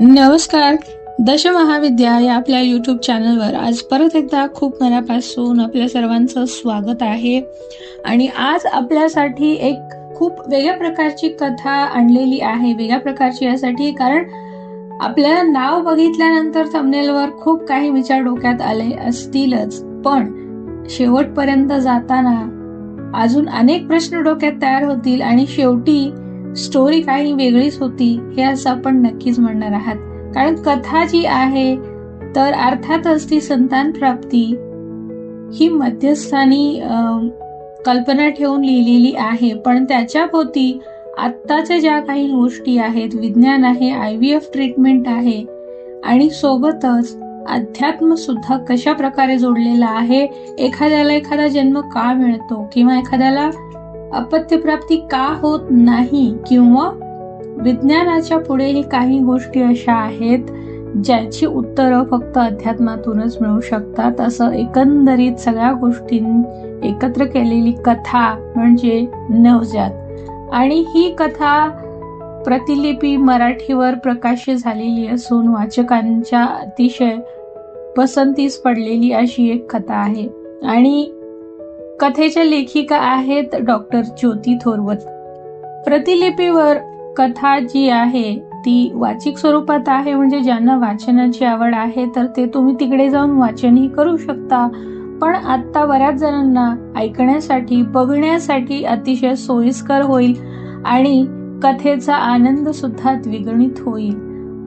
नमस्कार. दश महाविद्या या आपल्या यूट्यूब चॅनलवर आज परत एकदा खूप मनापासून आपल्या सर्वांचं स्वागत आहे. आणि आज आपल्यासाठी एक खूप वेगळ्या प्रकारची कथा आणलेली आहे. वेगळ्या प्रकारची यासाठी कारण आपल्याला नाव बघितल्यानंतर थंबनेलवर खूप काही विचार डोक्यात आले असतीलच. पण शेवटपर्यंत जाताना अजून अनेक प्रश्न डोक्यात तयार होतील आणि शेवटी स्टोरी काही वेगळीच होती हे असं आपण नक्कीच म्हणणार आहात. कारण कथा जी आहे तर अर्थातच ती संतान प्राप्ती ही मध्यस्थानी कल्पना ठेवून लिहिलेली आहे. पण त्याच्या भोवती आत्ताच्या ज्या काही गोष्टी आहेत विज्ञान आहे आय व्ही एफ ट्रीटमेंट आहे आणि सोबतच अध्यात्म सुद्धा कशा प्रकारे जोडलेला आहे एखाद्याला एखादा जन्म का मिळतो किंवा एखाद्याला अपत्यप्राप्ती का होत नाही किंवा विज्ञानाच्या पुढेही काही गोष्टी अशा आहेत ज्याची उत्तरं फक्त अध्यात्मातूनच मिळू शकतात. असं एकंदरीत सगळ्या गोष्टी एकत्र केलेली कथा म्हणजे नवजात. आणि ही कथा प्रतिलिपी मराठीवर प्रकाशित झालेली असून वाचकांच्या अतिशय पसंतीस पडलेली अशी एक कथा आहे. आणि कथेच्या लेखिका आहेत डॉक्टर ज्योती थोरवत. प्रतिलिपीवर कथा जी आहे ती वाचिक स्वरूपात आहे म्हणजे ज्यांना वाचनाची आवड आहे तर ते तुम्ही तिकडे जाऊन वाचनही करू शकता. पण आत्ता बऱ्याच जणांना ऐकण्यासाठी बघण्यासाठी अतिशय सोयीस्कर होईल आणि कथेचा आनंद सुद्धा द्विगुणित होईल.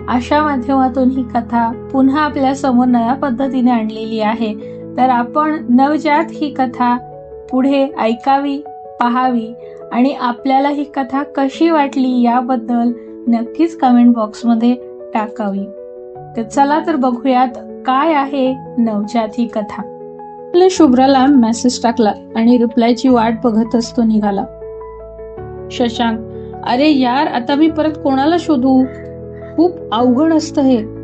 अशा माध्यमातून ही कथा पुन्हा आपल्यासमोर नव्या पद्धतीने आणलेली आहे. तर आपण नवजात ही कथा पुढे ऐकावी पहावी आणि आपल्याला ही कथा कशी वाटली याबद्दल नक्कीच कमेंट बॉक्समध्ये टाकावी. तर चला तर बघूयात काय आहे नवजात ही कथा. आपल्या शुभ्राला मेसेज टाकला आणि रिप्लायची वाट बघत असतो निघाला. शशांक अरे यार आता मी परत कोणाला शोधू? खूप अवघड असतं हे.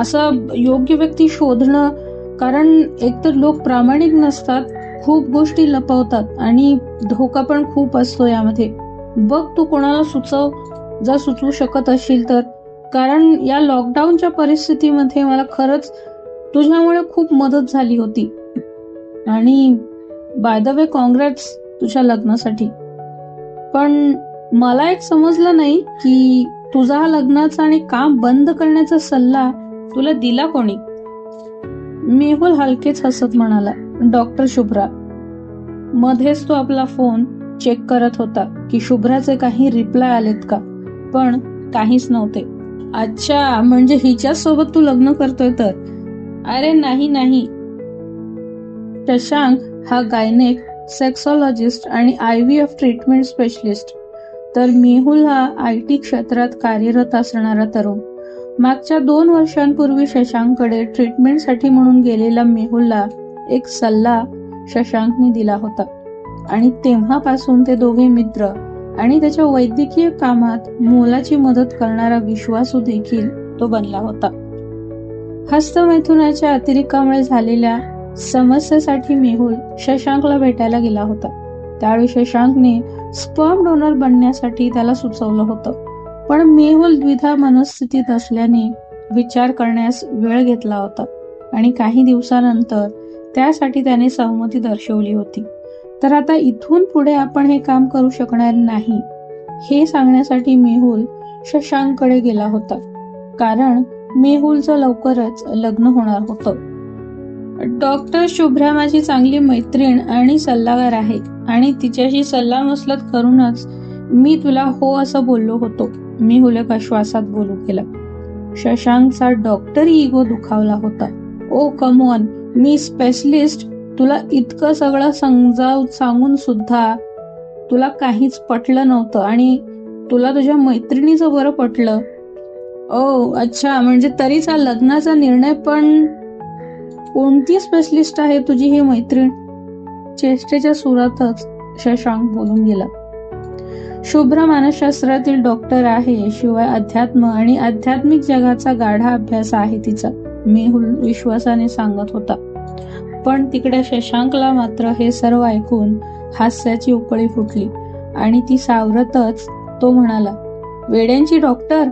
असं योग्य व्यक्ती शोधणं कारण एकतर लोक प्रामाणिक नसतात खूप गोष्टी लपवतात आणि धोका पण खूप असतो यामध्ये. बघ तू कोणाला सुचव जर सुचवू शकत असशील तर. कारण या लॉकडाऊनच्या परिस्थितीमध्ये मला खरंच तुझ्यामुळे खूप मदत झाली होती. आणि बाय द वे कॉंग्रॅट्स तुझ्या लग्नासाठी. पण मला एक समजलं नाही की तुझा हा लग्नाचा आणि काम बंद करण्याचा सल्ला तुला दिला कोणी? मेहुल हलकेच हसत म्हणाला. डॉक्टर शुभ्रा. मध्येच तो आपला फोन चेक करत होता की शुभ्राचे काही रिप्लाय आलेत का? पण काहीच नव्हते. अच्छा म्हणजे हिच्या सोबत तू लग्न करतोय तर? अरे नाही नाही. शशांक हा गायनेक सेक्सॉलॉजिस्ट आणि I V F treatment specialist. तर मेहुल हा आय टी क्षेत्रात कार्यरत असणारा तरुण. मागच्या दोन वर्षांपूर्वी शशांककडे ट्रीटमेंटसाठी म्हणून गेलेला मेहुलला एक सल्ला शशांकने दिला होता. आणि तेव्हापासून ते दोघे मित्र आणि त्याच्या वैद्यकीय कामात मोलाची मदत करणारा विश्वासू देखील तो बनला होता. हस्तमैथुनाच्या अतिरेकामुळे झालेल्या समस्येसाठी मेहुल शशांकला भेटायला गेला होता. त्यावेळी शशांकने स्पर्म डोनर बनण्यासाठी त्याला सुचवलं होतं. पण मेहुल द्विधा मनस्थितीत असल्याने विचार करण्यास वेळ घेतला होता. आणि काही दिवसानंतर त्यासाठी त्याने सहमती दर्शवली होती. तर आता इथून पुढे आपण हे काम करू शकणार नाही हे सांगण्यासाठी मेहुल शशांककडे गेला होता. कारण मेहुलचं लवकरच लग्न होणार होतं. डॉक्टर शुभ्रा माझी चांगली मैत्रीण आणि सल्लागार आहे आणि तिच्याशी सल्लामसलत करूनच मी तुला हो असं बोललो होतो. मी हुलक आश्वासात बोलू केला. शशांकचा डॉक्टर इगो दुखावला होता. ओ कमॉन मी स्पेशलिस्ट तुला इतकं सगळं समजाव सांगून सुद्धा तुला काहीच पटलं नव्हतं आणि तुला तुझ्या मैत्रिणीचं बरं पटलं. ओ अच्छा म्हणजे तरीचा लग्नाचा निर्णय पण कोणती स्पेशलिस्ट आहे तुझी ही मैत्रीण? चेष्टेच्या सुरातच शशांक बोलून गेला. शुभ्र मानसशास्त्रातील डॉक्टर आहे शिवाय अध्यात्म आणि आध्यात्मिक जगाचा गाढा अभ्यास आहे तिचा. मेहुल विश्वासाने सांगत होता. पण तिकडे शशांकला मात्र हे सर्व ऐकून हास्याची उकळी फुटली आणि ती सावरतच तो म्हणाला वेड्यांची डॉक्टर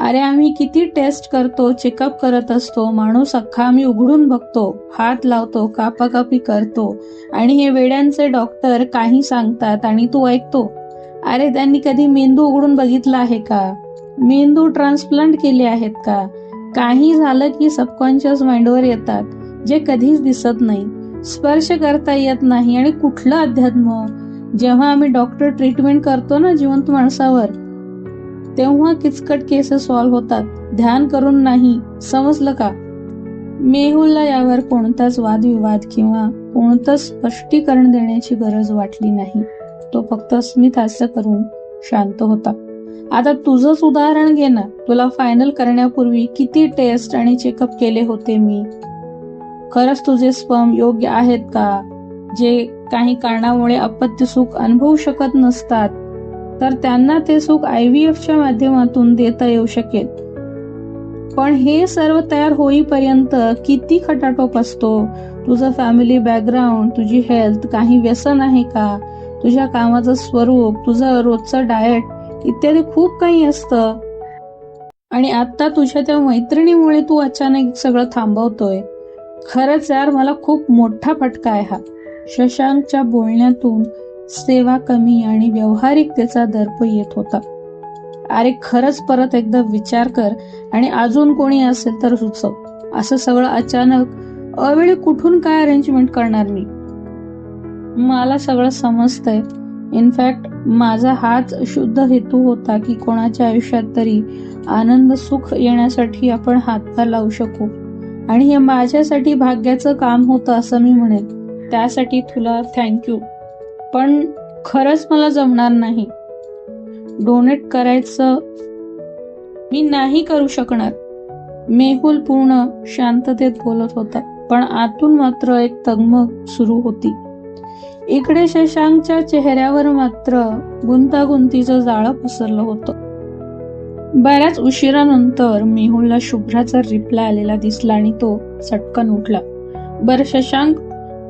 अरे आम्ही किती टेस्ट करतो चेकअप करत असतो माणूस अख्खा आम्ही उघडून बघतो हात लावतो कापाकापी करतो आणि हे वेड्यांचे डॉक्टर काही सांगतात आणि तू ऐकतो. अरे त्यांनी कधी मेंदू उघडून बघितला आहे का? मेंदू ट्रान्सप्लांट केले आहेत का? काही झालं की सबकॉन्शियस माइंडवर येतात जे कधीच दिसत नाही. स्पर्श करता येत नाही आणि कुठलं अध्यात्म? जेव्हा आम्ही डॉक्टर ट्रीटमेंट करतो ना जिवंत माणसावर तेव्हा किचकट केसेस सॉल्व्ह होतात. ध्यान करून नाही समजलं का? मेहुलला यावर कोणताच वादविवाद किंवा कोणतंच स्पष्टीकरण देण्याची गरज वाटली नाही. तो फक्त स्मित हास्य करून शांत होता. आता तुझंच उदाहरण घे ना. तुला फायनल करण्यापूर्वी किती टेस्ट आणि चेकअप केले होते मी? खरंच तुझे स्पर्म योग्य आहेत का? जे काही कारणामुळे अपत्य सुख अनुभवू शकत नसतात तर त्यांना ते सुख आय व्ही एफच्या माध्यमातून देता येऊ शकेल. पण हे सर्व तयार होईपर्यंत किती खटाटोप असतो? तुझं फॅमिली बॅकग्राऊंड तुझी हेल्थ काही व्यसन आहे का? तुझ्या कामाचं स्वरूप तुझं रोजचं डाएट इत्यादी खूप काही असतं. आणि आता तुझ्या त्या मैत्रिणीमुळे तू अचानक सगळं थांबवतोय. खरंच यार मला खूप मोठा फटका आहे हा. शशांकच्या बोलण्यातून सेवा कमी आणि व्यावहारिकतेचा दर्प येत होता. अरे खरंच परत एकदा विचार कर आणि अजून कोणी असेल तर सुचव. असं सगळं अचानक अवेळी कुठून काय अरेंजमेंट करणार मी? मला सगळं समजतंय. इनफॅक्ट माझा हाच शुद्ध हेतू होता की कोणाच्या आयुष्यात तरी आनंद सुख येण्यासाठी आपण हातभार लावू शकू. आणि हे माझ्यासाठी भाग्याचं काम होतं असं मी म्हणेन. त्यासाठी तुला थँक्यू पण खरंच मला जमणार नाही. डोनेट करायचं मी नाही करू शकणार. मेहुल पूर्ण शांततेत बोलत होता. पण आतून मात्र एक तगमग सुरू होती. इकडे शशांकच्या चेहऱ्यावर मात्र गुंतागुंतीचं जाळं पसरलं होतं. बऱ्याच उशिरानंतर मेहुलला शुभ्राचा रिप्लाय आलेला दिसला आणि तो चटकन उठला. बर शशांक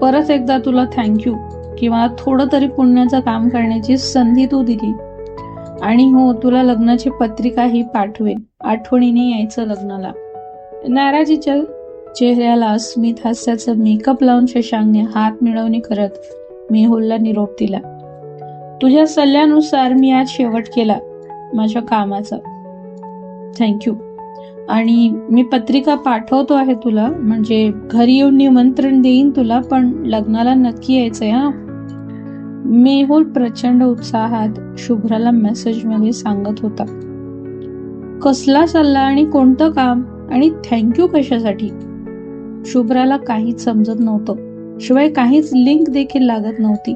परत एकदा तुला थँक्यू किंवा थोडं तरी पुण्याचं काम करण्याची संधी तू दिली. आणि हो तुला लग्नाची पत्रिकाही पाठवेन. आठवणीने यायचं लग्नाला. नाराजीच्या चेहऱ्याला स्मित हास्याचं मेकअप लावून शशांकने हात मिळवणी करत मेहुलला निरोप दिला. तुझ्या सल्ल्यानुसार मी आज शेवट केला माझ्या कामाचा. थँक्यू आणि मी पत्रिका पाठवतो आहे तुला म्हणजे घरी येऊन निमंत्रण देईन तुला पण लग्नाला नक्की यायचंय हा? मेहुल प्रचंड उत्साहात शुभ्राला मेसेजमध्ये सांगत होता. कसला सल्ला आणि कोणतं काम? आणि थँक्यू कशासाठी? शुभ्राला काहीच समजत नव्हतं. शिवाय काहीच लिंक देखील लागत नव्हती.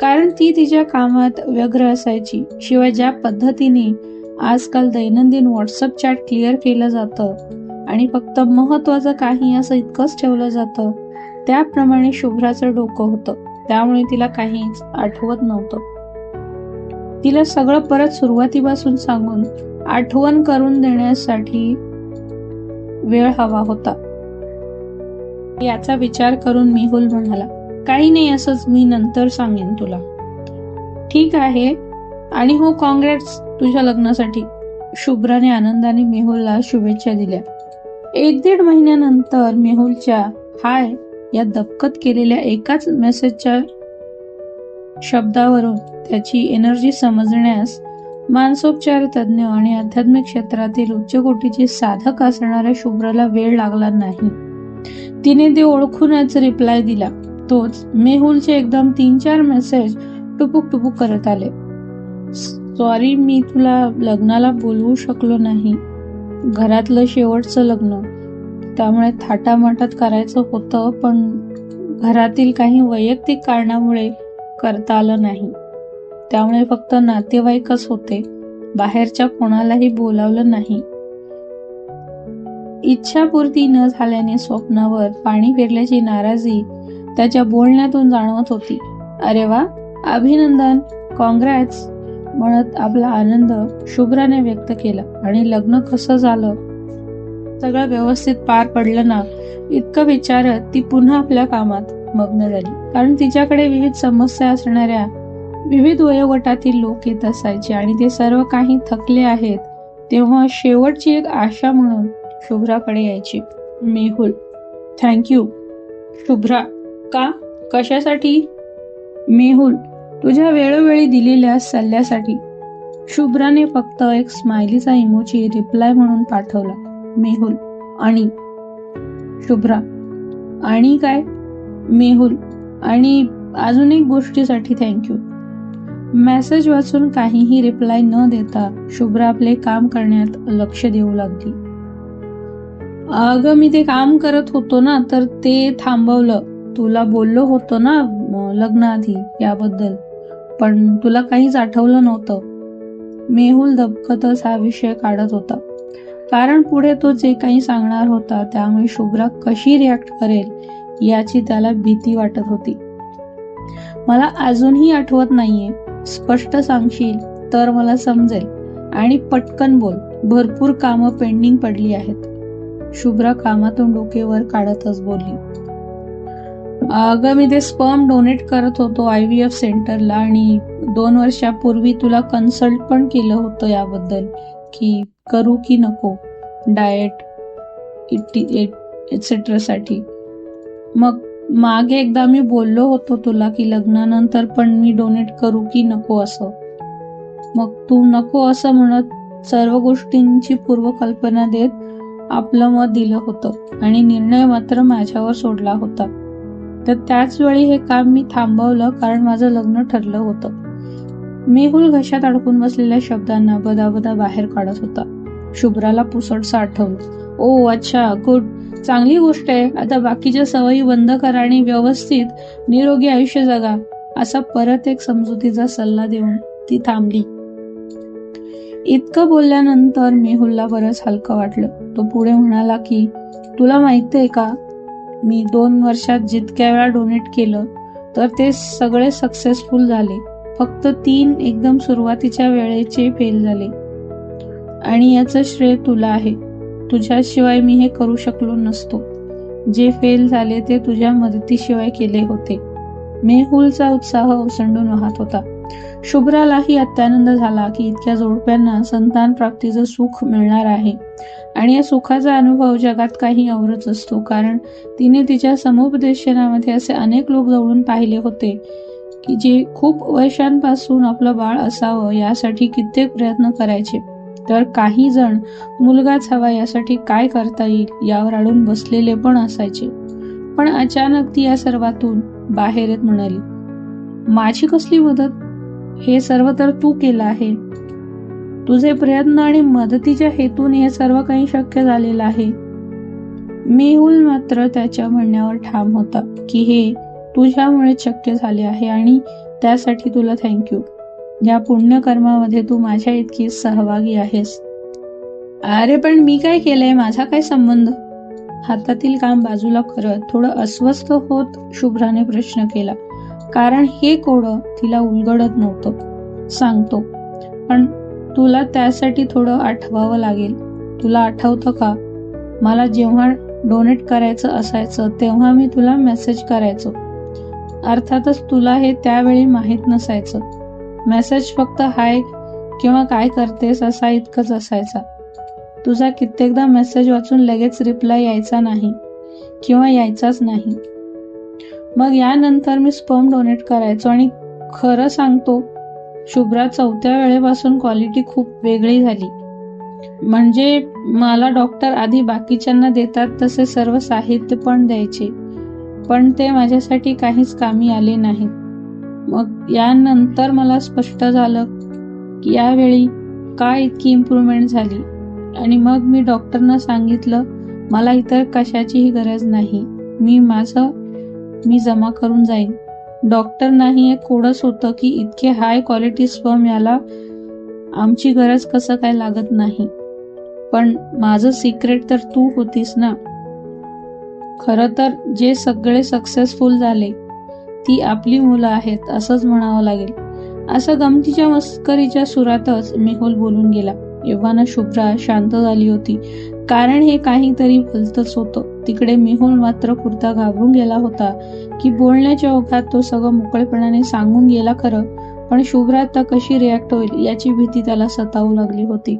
कारण ती तिच्या कामात व्यग्र असायची. शिवाय ज्या पद्धतीने आजकाल दैनंदिन व्हॉट्सअप चॅट क्लिअर केलं जातं आणि फक्त महत्वाचं काही असं इतकंच ठेवलं जातं त्याप्रमाणे शुभ्राचं डोकं होतं. त्यामुळे तिला काहीच आठवत नव्हतं. तिला सगळं परत सुरुवातीपासून सांगून आठवण करून देण्यासाठी वेळ हवा होता. याचा विचार करून मेहुल म्हणाला काही नाही असंच मी नंतर सांगेन तुला. ठीक आहे. आणि हो कॉंग्रॅट्स तुझ्या लग्नासाठी. शुभ्राने आनंदाने मेहुलला शुभेच्छा दिल्या. एक दीड महिन्यानंतर मेहुलच्या हाय या दबकत केलेल्या एकाच मेसेजच्या शब्दावरून त्याची एनर्जी समजण्यास मानसोपचार तज्ज्ञ आणि आध्यात्मिक क्षेत्रातील उच्च कोटीचे साधक असणाऱ्या शुभ्राला वेळ लागला नाही. तिने ते ओळखूनच रिप्लाय दिला. तोच मेहुलचे एकदम तीन चार मेसेज टुपुक टुपुक करत आले. सॉरी मी तुला लग्नाला बोलवू शकलो नाही. घरातलं शेवटचं लग्न. त्यामुळे थाटामाटात करायचं होतं पण घरातील काही वैयक्तिक कारणामुळे करता आलं नाही. त्यामुळे फक्त नातेवाईकच होते. बाहेरच्या कोणालाही बोलावलं नाही. इच्छापूर्ती न झाल्याने स्वप्नावर पाणी फिरल्याची नाराजी त्याच्या बोलण्यातून जाणवत होती. अरे वा अभिनंदन कॉंग्रॅट्स म्हणत आपला आनंद शुभ्राने व्यक्त केला. आणि लग्न कसं झालं? सगळं व्यवस्थित पार पडलं ना? इतकं विचारत ती पुन्हा आपल्या कामात मग्न झाली. कारण तिच्याकडे विविध समस्या असणाऱ्या विविध वयोगटातील लोक येत असायचे आणि ते सर्व काही थकले आहेत. तेव्हा शेवटची एक आशा म्हणून शुभ्राकडे यायची. मेहुल थँक्यू शुभ्रा का? कशासाठी? मेहुल तुझ्या वेळोवेळी दिलेल्या सल्ल्यासाठी. शुभ्राने फक्त एक स्माइलीचा इमोजी रिप्लाय म्हणून पाठवला. मेहुल आणि? शुभ्रा आणि काय? मेहुल आणि अजून एक गोष्टीसाठी थँक्यू मेसेज वाचून काहीही रिप्लाय न देता शुभ्रा आपले काम करण्यात लक्ष देऊ लागली. अगं मी ते काम करत होतो ना तर ते थांबवलं. तुला बोललो होतो ना लग्नाआधी याबद्दल. पण तुला काहीच आठवलं नव्हतं. मेहुल दबकतच हा विषय काढत होता. कारण पुढे तो जे काही सांगणार होता त्यामुळे शुभ्रा कशी रिॲक्ट करेल याची त्याला भीती वाटत होती. मला अजूनही आठवत नाहीये. स्पष्ट सांगशील तर मला समजेल. आणि पटकन बोल. भरपूर कामं पेंडिंग पडली आहेत. शुभ्रा कामातून डोके वर काढतच बोलली. अगं मी ते स्पर्म डोनेट करत होतो आय व्ही एफ सेंटरला आणि दोन वर्षापूर्वी तुला कन्सल्ट पण केलं होतं याबद्दल की करू की नको डाएटसाठी. मग मागे एकदा मी बोललो होतो तुला की लग्नानंतर पण मी डोनेट करू की नको असं. मग तू नको असं म्हणत सर्व गोष्टींची पूर्वकल्पना देत आपलं मत दिलं होतं आणि निर्णय मात्र माझ्यावर सोडला होता. तर त्याच वेळी हे काम मी थांबवलं कारण माझं लग्न ठरलं होतं. मेहुल घशात अडकून बसलेल्या शब्दांना बदाबदा बाहेर काढत होता. शुभ्राला पुसट आठवलं ओ अच्छा गुड चांगली गोष्ट आहे. आता बाकीच्या सवयी बंद करा आणि व्यवस्थित निरोगी आयुष्य जगा. असा परत एक समजुतीचा सल्ला देऊन ती थांबली. इतकं बोलल्यानंतर मेहुलला बरंच हलकं वाटलं. तो पुढे म्हणाला की तुला माहिती आहे का मी दोन वर्षात जितक्या वेळा डोनेट केलं तर ते सगळे सक्सेसफुल झाले. फक्त तीन एकदम सुरुवातीच्या वेळेचे फेल झाले. आणि याचं श्रेय तुला आहे. तुझ्याशिवाय मी हे करू शकलो नसतो. जे फेल झाले ते तुझ्या मदतीशिवाय केले होते. मेहुलचा उत्साह ओसंडून वाहत होता. शुभ्रालाही अत्यानंद झाला की इतक्या जोडप्यांना संतान प्राप्तीचं सुख मिळणार आहे. आणि या सुखाचा अनुभव जगात काही अवरच असतो कारण तिने तिच्या समुपदेशनामध्ये असे अनेक लोक जवळून पाहिले होते की जे खूप वर्षांपासून आपलं बाळ असावं यासाठी कित्येक प्रयत्न करायचे. तर काही जण मुलगाच हवा यासाठी काय करता येईल यावर अडून बसलेले पण असायचे. पण अचानक ती या सर्वातून बाहेर येत म्हणाली माझी कसली मदत? हे सर्व तर तू केलं आहे. तुझे प्रयत्न आणि मदतीच्या हेतून हे सर्व काही शक्य झालेलं आहे. मेहुल मात्र त्याच्या म्हणण्यावर ठाम होता की हे तुझ्यामुळे शक्य झाले आहे आणि त्यासाठी तुला थँक्यू या पुण्यकर्मामध्ये तू माझ्या इतकी सहभागी आहेस. अरे पण मी काय केलंय? माझा काय संबंध? हातातील काम बाजूला करत थोडं अस्वस्थ होत शुभ्राने प्रश्न केला. कारण हे कोडं तिला उलगडत नव्हतं. सांगतो. पण तुला त्यासाठी थोडं आठवावं लागेल. तुला आठवतं का? मला जेव्हा डोनेट करायचं असायचं तेव्हा मी तुला मेसेज करायचो. अर्थातच तुला हे त्यावेळी माहीत नसायचं. मेसेज फक्त हाय किंवा काय करतेस असा इतकंच असायचा. तुझा कित्येकदा मेसेज वाचून लगेच रिप्लाय यायचा नाही किंवा यायचाच नाही. मग यानंतर मी स्पर्म डोनेट करायचो आणि खरं सांगतो शुभ्रा चौथ्या वेळेपासून क्वालिटी खूप वेगळी झाली. म्हणजे मला डॉक्टर आधी बाकीच्यांना देतात तसे सर्व साहित्य पण द्यायचे. पण ते माझ्यासाठी काहीच कामी आले नाही. मग यानंतर मला स्पष्ट झालं की यावेळी काय इतकी इम्प्रूव्हमेंट झाली. आणि मग मी डॉक्टरना सांगितलं मला इतर कशाचीही गरज नाही. मी माझं मी जमा करून जाईन. डॉक्टर नाही एक कोडच होतं की इतके हाय क्वालिटी स्पर्म याला आमची गरज कसं काय लागत नाही. पण माझं सिक्रेट तर तू होतीस ना. खरं तर जे सगळे सक्सेसफुल झाले ती आपली मुलं आहेत असंच म्हणावं लागेल. असं गमतीच्या मस्करीच्या सुरातच मेहुल बोलून गेला. एव्हाना शुभ्रा शांत झाली होती. कारण हे काहीतरी भलतच होतं. तिकडे मिहून मात्र पुरता घाबरून गेला होता की बोलण्याच्या ओघात तो सगळं मोकळेपणाने सांगून गेला खरं पण शुभ्रा आता कशी रिॲक्ट होईल याची भीती त्याला सतावू लागली होती.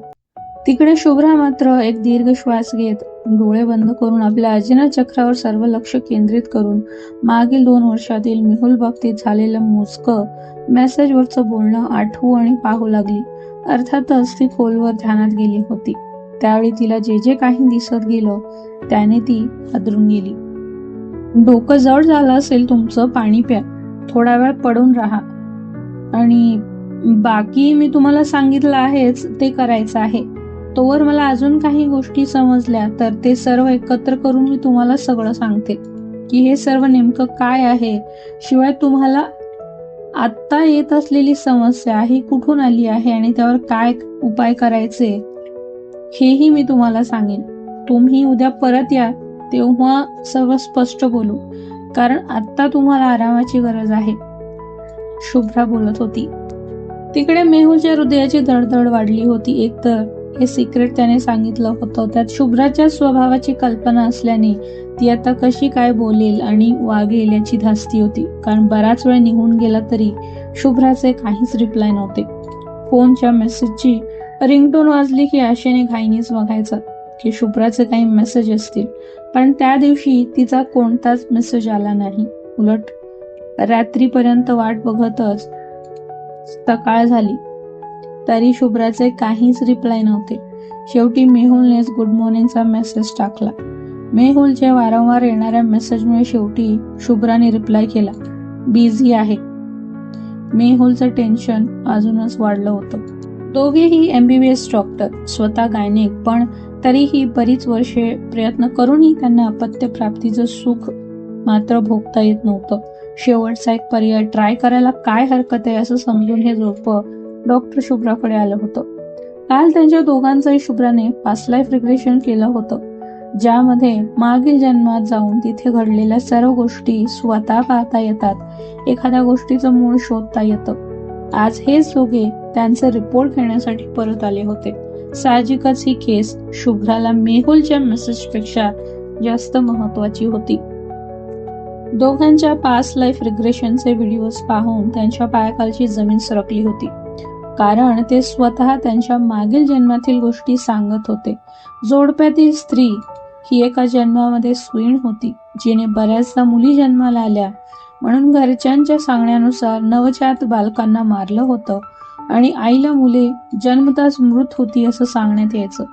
तिकडे शुभ्रा मात्र एक दीर्घ श्वास घेत डोळे बंद करून आपल्या अजिना चक्रावर सर्व लक्ष केंद्रित करून मागील दोन वर्षातील मेहुल बाबतीत झालेलं मोजकं मेसेजवरचं बोलणं आठवू आणि पाहू लागली. अर्थातच ती खोलवर ध्यानात गेली होती. त्यावेळी तिला जे जे काही दिसत गेलं त्याने ती हादरून गेली. डोकं जड झालं असेल तुमचं पाणी प्या. थोडा वेळ पडून राहा. आणि बाकी मी तुम्हाला सांगितलं आहेच ते करायचं आहे. तोवर मला अजून काही गोष्टी समजल्या तर ते सर्व एकत्र करून मी तुम्हाला सगळं सांगते. की हे सर्व नेमकं काय आहे? शिवाय तुम्हाला आत्ता येत असलेली समस्या ही कुठून आली आहे आणि त्यावर काय उपाय करायचे? हेही मी तुम्हाला सांगेन. तुम्ही उद्या परत या तेव्हा सर्व स्पष्ट बोलू. कारण आत्ता तुम्हाला आरामाची गरज आहे. शुभ्रा बोलत होती. तिकडे मेहूच्या हृदयाची धडधड वाढली होती एकतर. हे सिक्रेट त्याने सांगितलं होतं. त्यात शुभ्राच्या स्वभावाची कल्पना असल्याने ती आता कशी काय बोलेल आणि वागेल याची धास्ती होती. कारण बराच वेळ निघून गेला तरी शुभ्राचे काहीच रिप्लाय नव्हते. फोनच्या मेसेजची रिंगटोन वाजली की आशेने घाईनीच बघायचा की शुभ्राचे काही मेसेज असतील. पण त्या दिवशी तिचा कोणताच मेसेज आला नाही. उलट रात्रीपर्यंत वाट बघतच सकाळ झाली. तरी शुभ्राचे काहीच रिप्लाय नव्हते. शेवटी मेहुलनेच गुड मॉर्निंगचा मेसेज टाकला. मेहुलच्या वारंवार येणाऱ्या मेसेजमुळे शेवटी शुभ्राने रिप्लाय केला बिझी आहे. मेहुलचं टेन्शन अजूनच वाढलं होतं. दोघेही M B B S doctor स्वतः गायनिक पण तरीही बरीच वर्षे प्रयत्न करूनही त्यांना अपत्य प्राप्तीचं सुख मात्र भोगता येत नव्हतं. शेवटचा एक पर्याय ट्राय करायला काय हरकत आहे असं समजून हे झोप डॉक्टर शुभ्राकडे आलं होतं. काल त्यांच्या दोघांचंही शुभ्राने पास्ट लाईफ रिग्रेशन केलं होतं ज्यामध्ये मागील जन्मात जाऊन तिथे घडलेल्या सर्व गोष्टी स्वतः पाहता येतात एखाद्या गोष्टीचं मूळ शोधता येतं. आज हेच दोघे त्यांचे रिपोर्ट घेण्यासाठी परत आले होते. साहजिकच ही केस शुभ्राला मेहुलच्या मेसेजपेक्षा जास्त महत्वाची होती. दोघांच्या पास लाईफ रिग्रेशनचे व्हिडिओज पाहून त्यांच्या पायाखालची जमीन सरकली होती. कारण ते स्वतः त्यांच्या मागील जन्मातील गोष्टी सांगत होते. जोडप्यातील स्त्री ही एका जन्मामध्ये स्वीण होती जिने बऱ्याचदा मुली जन्माला आल्या म्हणून घरच्यांच्या सांगण्यानुसार नवजात बालकांना मारलं होतं आणि आईला मुले जन्मताच मृत होती असं सांगण्यात यायचं.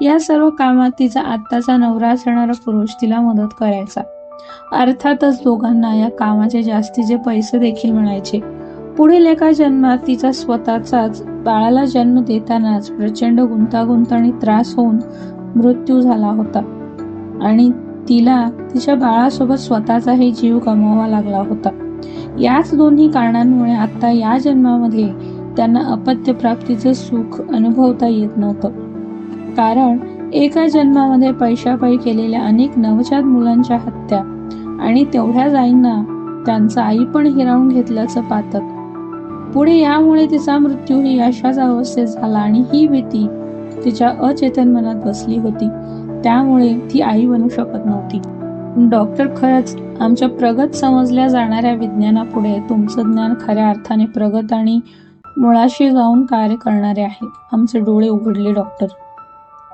या सर्व कामात तिचा आत्ताचा नवरा असणारा पुरुष तिला मदत करायचा. अर्थातच दोघांना या कामाचे जास्तीचे पैसे देखील मिळायचे. पुढील एका जन्मात तिचा स्वतःचाच बाळाला जन्म देतानाच प्रचंड गुंतागुंत आणि त्रास होऊन मृत्यू झाला होता. आणि तिला तिच्या बाळासोबत स्वतःचाही जीव गमवावा लागला होता. याच दोन्ही कारणांमुळे आता या जन्मामध्ये त्यांना अपत्य प्राप्तीचे सुख अनुभवता येत नव्हतं. कारण एका जन्मामध्ये पैशापायी केलेल्या अनेक नवजात मुलांच्या हत्या आणि तेवढ्याच आईंना त्यांचा आई पण हिरावून घेतल्याचं पातक. पुढे यामुळे तिचा मृत्यूही अशाच अवस्थेत झाला आणि ही भीती तिच्या अचेतन मनात बसली होती. त्यामुळे ती आई बनू शकत नव्हती. डॉक्टर खरंच आमच्या प्रगत समजल्या जाणाऱ्या विज्ञानापुढे तुमचं ज्ञान खऱ्या अर्थाने प्रगत आणि मुळाशी जाऊन कार्य करणारे आहे. आमचे डोळे उघडले डॉक्टर.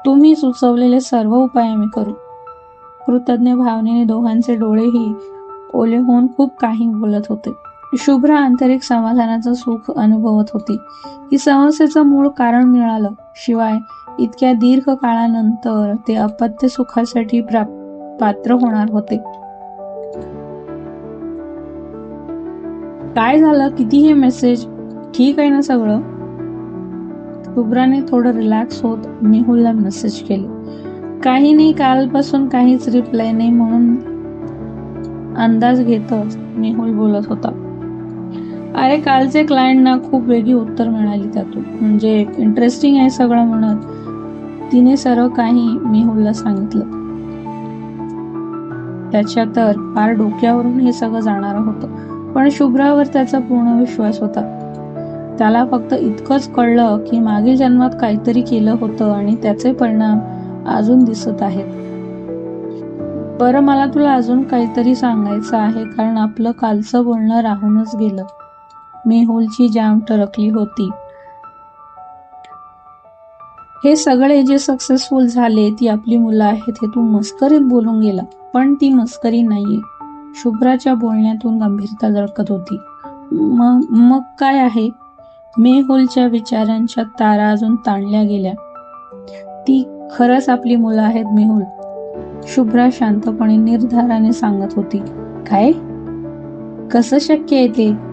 तुम्ही सुचवलेले सर्व उपाय आम्ही करू. कृतज्ञ भावनेने दोघांचे डोळेही ओले होऊन खूप काही बोलत होते. शुभ्रा आंतरिक समाधानाचं सुख अनुभवत होती. ही समस्येचं मूळ कारण मिळालं. शिवाय इतक्या दीर्घ काळानंतर ते अपत्य सुखासाठी पात्र होणार होते. काय झालं? किती हे मेसेज ठीक आहे ना सगळं? शुभ्राने थोडं रिलॅक्स होत मेहुलला मेसेज केले. काही नाही कालपासून काहीच रिप्लाय नाही म्हणून अंदाज घेतच मेहुल बोलत होता. अरे कालचे क्लायंटना खूप वेगळी उत्तर मिळाली त्यातून. म्हणजे इंटरेस्टिंग आहे सगळं म्हणत. तिने सर्व काही मेहुलला सांगितलं. त्याच्या तर फार डोक्यावरून हे सगळं जाणार होतं. पण शुभ्रावर त्याचा पूर्ण विश्वास होता. त्याला फक्त इतकंच कळलं की मागील जन्मात काहीतरी केलं होतं आणि त्याचे परिणाम अजून दिसत आहेत. बरं मला तुला अजून काहीतरी सांगायचं आहे कारण आपलं कालचं बोलणं राहूनच गेलं. मेहुलची जाम टरकली होती. हे सगळे जे सक्सेसफुल झाले ती आपली मुलं आहेत हे तू मस्करीत बोलून गेला. पण ती मस्करी नाहीये. शुभ्राच्या बोलण्यातून गंभीरता झळकत होती. मग मग काय आहे? मेहुलच्या विचारांच्या तारा अजून ताणल्या गेल्या. ती खरंच आपली मुलं आहेत मेहुल? शुभ्रा शांतपणे निर्धाराने सांगत होती. काय? कसं शक्य आहे ते?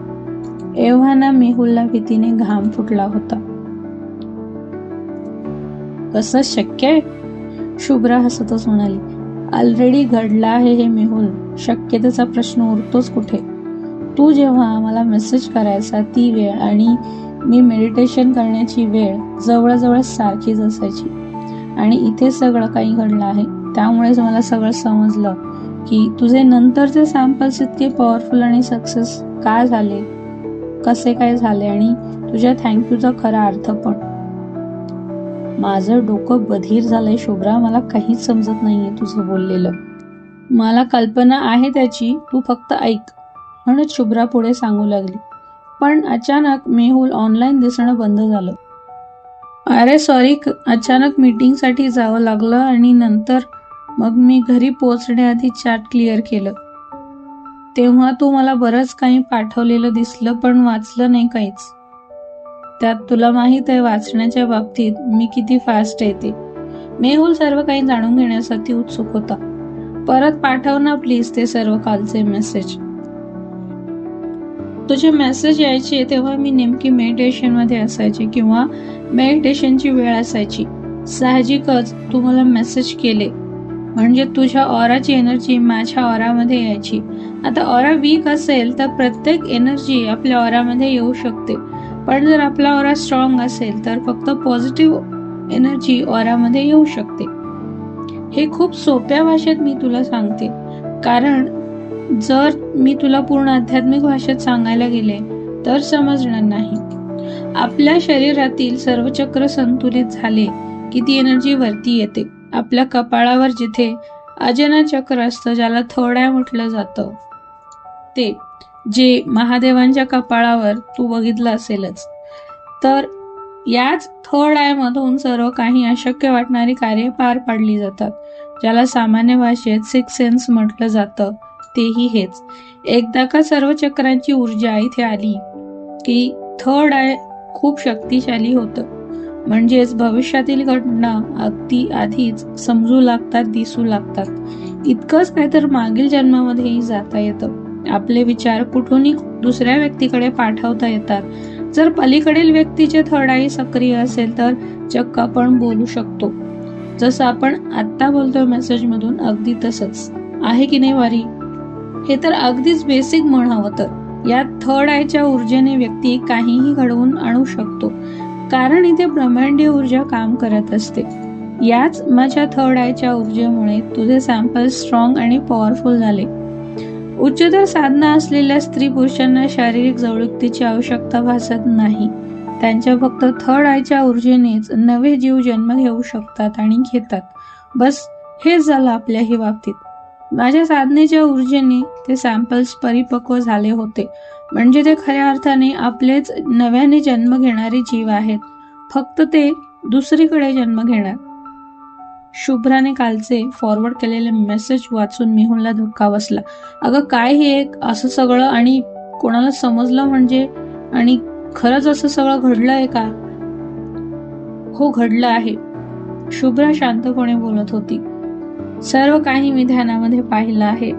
एव्हाना मेहुलला भीतीने घाम फुटला होता. कसं शक्य आहे? शुभ्रा हसतच म्हणाली. ऑलरेडी घडला आहे हे मेहुल. शक्यतेचा प्रश्न उरतोच कुठे? तू जेव्हा मला मेसेज करायचा ती वेळ आणि मी मेडिटेशन करण्याची वेळ जवळजवळ सारखीच असायची. आणि इथे सगळं काही घडलं आहे. त्यामुळेच मला सगळं समजलं की तुझे नंतरचे सॅम्पल्स इतके पॉवरफुल आणि सक्सेस का झाले? कसे काय झाले आणि तुझ्या थँक्यूचा खरा अर्थ पण. माझं डोकं बधीर झालंय शुभ्रा मला काहीच समजत नाहीये तुझं बोललेलं. मला कल्पना आहे त्याची तू फक्त ऐक म्हणत शुभ्रा पुढे सांगू लागली. पण अचानक मेहुल ऑनलाईन दिसणं बंद झालं. अरे सॉरी अचानक मीटिंगसाठी जावं लागलं आणि नंतर मग मी घरी पोचण्याआधी चॅट क्लिअर केलं. तेव्हा तू मला बरंच काही पाठवलेलं दिसलं पण वाचलं नाही काहीच. त्यात तुला माहीत आहे वाचण्याच्या बाबतीत मी किती फास्ट येते. मेहुल सर्व काही जाणून घेण्यासाठी उत्सुक होता. परत पाठव ना प्लीज ते सर्व कालचे मेसेज तुझे मेसेज यायचे तेव्हा मी नेमकी मेडिटेशनमध्ये असायचे किंवा मेडिटेशनची वेळ असायची. साहजिकच तू मला मेसेज केले. म्हणजे तुझ्या ऑराची एनर्जी माझ्या ऑरामध्ये यायची. आता ऑरा वीक असेल तर प्रत्येक एनर्जी आपल्या ऑरामध्ये येऊ शकते. पण जर आपला ऑरा स्ट्रॉंग असेल तर फक्त पॉझिटिव्ह एनर्जी ऑरामध्ये येऊ शकते. हे खूप सोप्या भाषेत मी तुला सांगते. कारण जर मी तुला पूर्ण आध्यात्मिक भाषेत सांगायला गेले तर समजणार नाही. आपल्या शरीरातील सर्व चक्र संतुलित झाले की ती एनर्जी वरती येते. आपल्या कपाळावर जिथे अजना चक्र असतं ज्याला थोड्या म्हटलं जातं. ते जे महादेवांच्या कपाळावर तू बघितलं असेलच. तर याच थर्ड आयमधून सर्व काही अशक्य वाटणारी कार्य पार पाडली जातात. ज्याला सामान्य भाषेत सिक्स सेन्स म्हटलं जातं. तेही हेच. एकदा का सर्व चक्रांची ऊर्जा इथे आली की थर्ड आय खूप शक्तिशाली होतं. म्हणजेच भविष्यातील घटना अगदी आधीच समजू लागतात दिसू लागतात. इतकंच काय तर मागील जन्मामध्येही जाता येतं. आपले विचार कुठूनही दुसऱ्या व्यक्तीकडे पाठवता येतात. जर पलीकडील व्यक्तीचे थर्ड आई सक्रिय असेल तर चक्क आपण बोलू शकतो. जसं आपण आत्ता बोलतोय मेसेजमधून अगदी तसंच. आहे की नाही वारी? हे तर अगदीच बेसिक म्हणावं तर. या थर्ड आयच्या ऊर्जेने व्यक्ती काहीही घडवून आणू शकतो. कारण इथे ब्रह्मांडीय ऊर्जा काम करत असते. याच माझ्या थर्ड आयच्या ऊर्जेमुळे तुझे सॅम्पल स्ट्रॉंग आणि पॉवरफुल झाले. उच्चतर साधना असलेल्या स्त्री पुरुषांना शारीरिक जवळुकीची आवश्यकता भासत नाही. त्यांच्या फक्त थर्ड आयच्या ऊर्जेनेच नवे जीव जन्म घेऊ शकतात आणि घेतात. बस हेच झालं आपल्याही बाबतीत. माझ्या साधनेच्या ऊर्जेने ते सॅम्पल्स परिपक्व झाले होते. म्हणजे ते खऱ्या अर्थाने आपलेच नव्याने जन्म घेणारे जीव आहेत. फक्त ते दुसरीकडे जन्म घेणार. शुभ्राने कालचे फॉरवर्ड केलेले मेसेज वाचून मेहुलला धक्का बसला. अगं काय हे एक असं सगळं आणि कोणाला समजलं म्हणजे? आणि खरंच असं सगळं घडलं आहे का? हो घडलं आहे. शुभ्रा शांतपणे बोलत होती. सर्व काही मी ध्यानामध्ये पाहिलं आहे.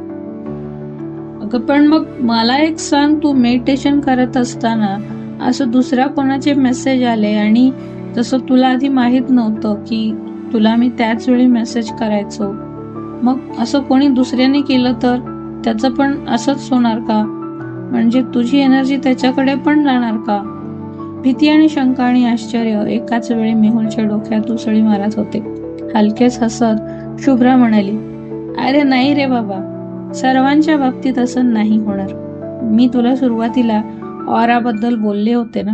अगं पण मग मला एक सांग तू मेडिटेशन करत असताना असं दुसऱ्या कोणाचे मेसेज आले? आणि तसं तुला आधी माहीत नव्हतं की तुला मी त्याच वेळी मेसेज करायचो. मग असं कोणी दुसऱ्याने केलं तर? त्याचं पण असंच होणार का? म्हणजे तुझी एनर्जी त्याच्याकडे पण जाणार का? भीती आणि शंका आणि आश्चर्य एकाच वेळी मेहुलच्या डोक्यात उसळी मारत होते. हलकेच हसत शुभ्रा म्हणाली अरे नाही रे बाबा सर्वांच्या बाबतीत असं नाही होणार. मी तुला सुरुवातीला ऑराबद्दल बोलले होते ना?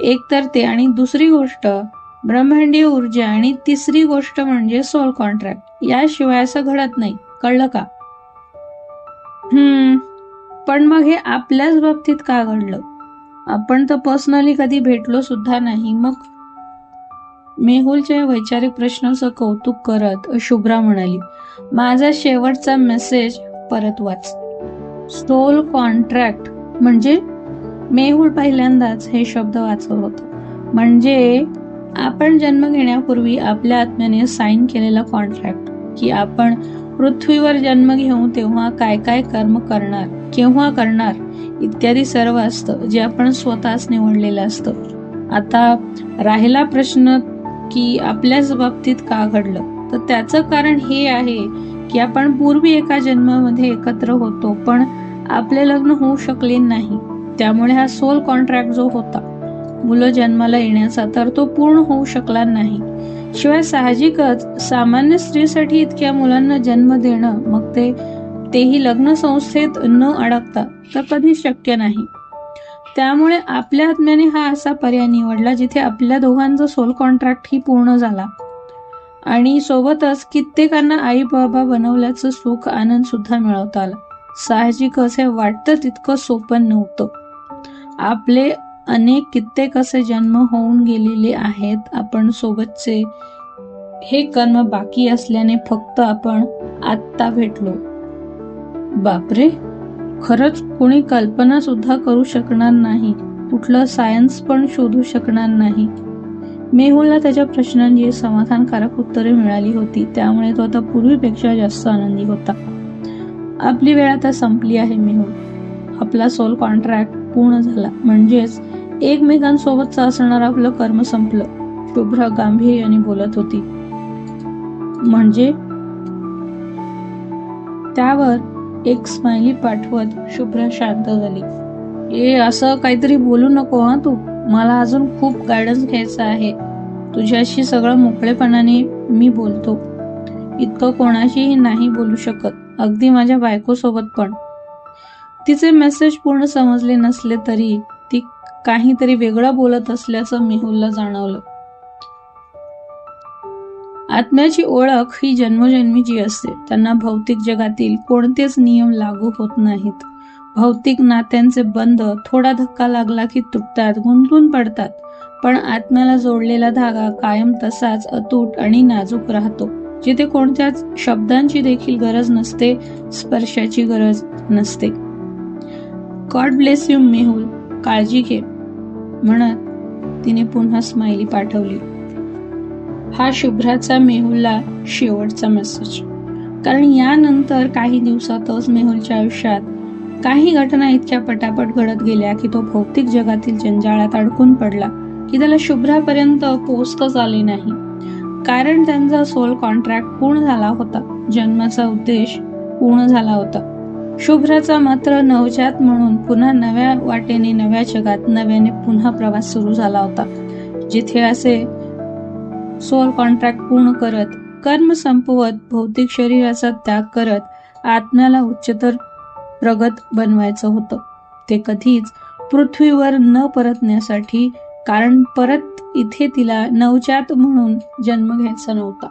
एक तर ते आणि दुसरी गोष्ट ब्रह्मांडीय ऊर्जा आणि तिसरी गोष्ट म्हणजे सोल कॉन्ट्रॅक्ट याशिवाय असं घडत नाही. कळलं का? हम्म. पण मग हे आपल्याच बाबतीत का घडलं? आपण तर पर्सनली कधी भेटलो सुद्धा नाही. मग? मेहुलच्या वैचारिक प्रश्नाचं कौतुक करत शुभ्रा म्हणाली माझा शेवटचा मेसेज परत वाच. सोल कॉन्ट्रॅक्ट म्हणजे मेहुल पहिल्यांदाच हे शब्द वाचत होत. म्हणजे आपण जन्म घेण्यापूर्वी आपल्या आत्म्याने साईन केलेला कॉन्ट्रॅक्ट की आपण पृथ्वीवर जन्म घेऊ तेव्हा काय काय कर्म करणार केव्हा करणार इत्यादी सर्व असतं जे आपण स्वतःच निवडलेलं असतं. आता राहिला प्रश्न की आपल्याच बाबतीत का घडलं? तर त्याचं कारण हे आहे की आपण पूर्वी एका जन्मामध्ये एकत्र होतो पण आपले लग्न होऊ शकले नाही. त्यामुळे हा सोल कॉन्ट्रॅक्ट जो होता मुलं जन्माला येण्याचा तर तो पूर्ण होऊ शकला नाही. शिवाय साहजिकच सामान्य स्त्रीसाठी इतक्या मुलांना जन्म देणं मग ते तेही लग्न संस्थेत न अडकता तर कधी शक्य नाही. त्यामुळे आपल्या आत्म्याने हा असा पर्याय निवडला जिथे आपल्या दोघांचा सोल कॉन्ट्रॅक्ट ही पूर्ण झाला. आणि सोबतच कित्येकांना आई बाबा बनवल्याचं सुख आनंद सुद्धा मिळवता आला. साहजिकच हे वाटतं तितकं सोपं नव्हतं. आपले अनेक कित्येक असे जन्म होऊन गेलेले आहेत आपण सोबतचे. हे कर्म बाकी असल्याने फक्त आपण आत्ता भेटलो. बापरे! खरंच कोणी कल्पना सुद्धा करू शकणार नाही. कुठलं सायन्स पण शोधू शकणार नाही. मेहुलला त्याच्या प्रश्नांची समाधानकारक उत्तरे मिळाली होती. त्यामुळे तो आता पूर्वीपेक्षा जास्त आनंदी होता. आपली वेळ आता संपली आहे मेहुल. आपला सोल कॉन्ट्रॅक्ट पूर्ण झाला. म्हणजेच एकमेकांसोबतच असणार आपलं कर्म संपलं. शुभ्र गांभीर्याने बोलत होती. म्हणजे? त्यावर एक स्माइली पाठवत शुभ्र शांत झाली. ए असं काहीतरी बोलू नको हा तू? मला अजून खूप गायडन्स घ्यायचा आहे. तुझ्याशी सगळं मोकळेपणाने मी बोलतो. इतकं कोणाशीही नाही बोलू शकत. अगदी माझ्या बायकोसोबत पण. तिचे मेसेज पूर्ण समजले नसले तरी ती काहीतरी वेगळं बोलत असल्याचं मेहुलला जाणवलं. आत्म्याची ओळख ही जन्मजन्मीची असते. त्यांना भौतिक जगातील कोणतेच नियम लागू होत नाहीत. भौतिक नात्यांचे बंध थोडा धक्का लागला की तुटतात गुंतून पडतात. पण आत्म्याला जोडलेला धागा कायम तसाच अतूट आणि नाजूक राहतो. जिथे कोणत्याच शब्दांची देखील गरज नसते स्पर्शाची गरज नसते. गॉड ब्लेस यू मेहुल काळजी घे म्हणत तिने पुन्हा स्माइली पाठवली. हा शुभ्राचा मेहुलला शेवटचा मेसेज कारण यानंतर काही दिवसातच मेहुलच्या आयुष्यात काही घटना इतक्या पटापट घडत गेल्या की तो भौतिक जगातील जंजाळात अडकून पडला की त्याला शुभ्रापर्यंत पोचतच आले नाही. कारण त्यांचा सोल कॉन्ट्रॅक्ट पूर्ण झाला होता. जन्माचा उद्देश पूर्ण झाला होता. शुभ्राचा मात्र नवजात म्हणून पुन्हा नव्या वाटेने नव्या जगात नव्याने पुन्हा प्रवास सुरू झाला होता. जिथे असे सोल कॉन्ट्रॅक्ट पूर्ण करत कर्म संपवत भौतिक शरीराचा त्याग करत आत्म्याला उच्चतर प्रगत बनवायचं होतं. ते कधीच पृथ्वीवर न परतण्यासाठी कारण परत इथे तिला नवजात म्हणून जन्म घ्यायचा नव्हता.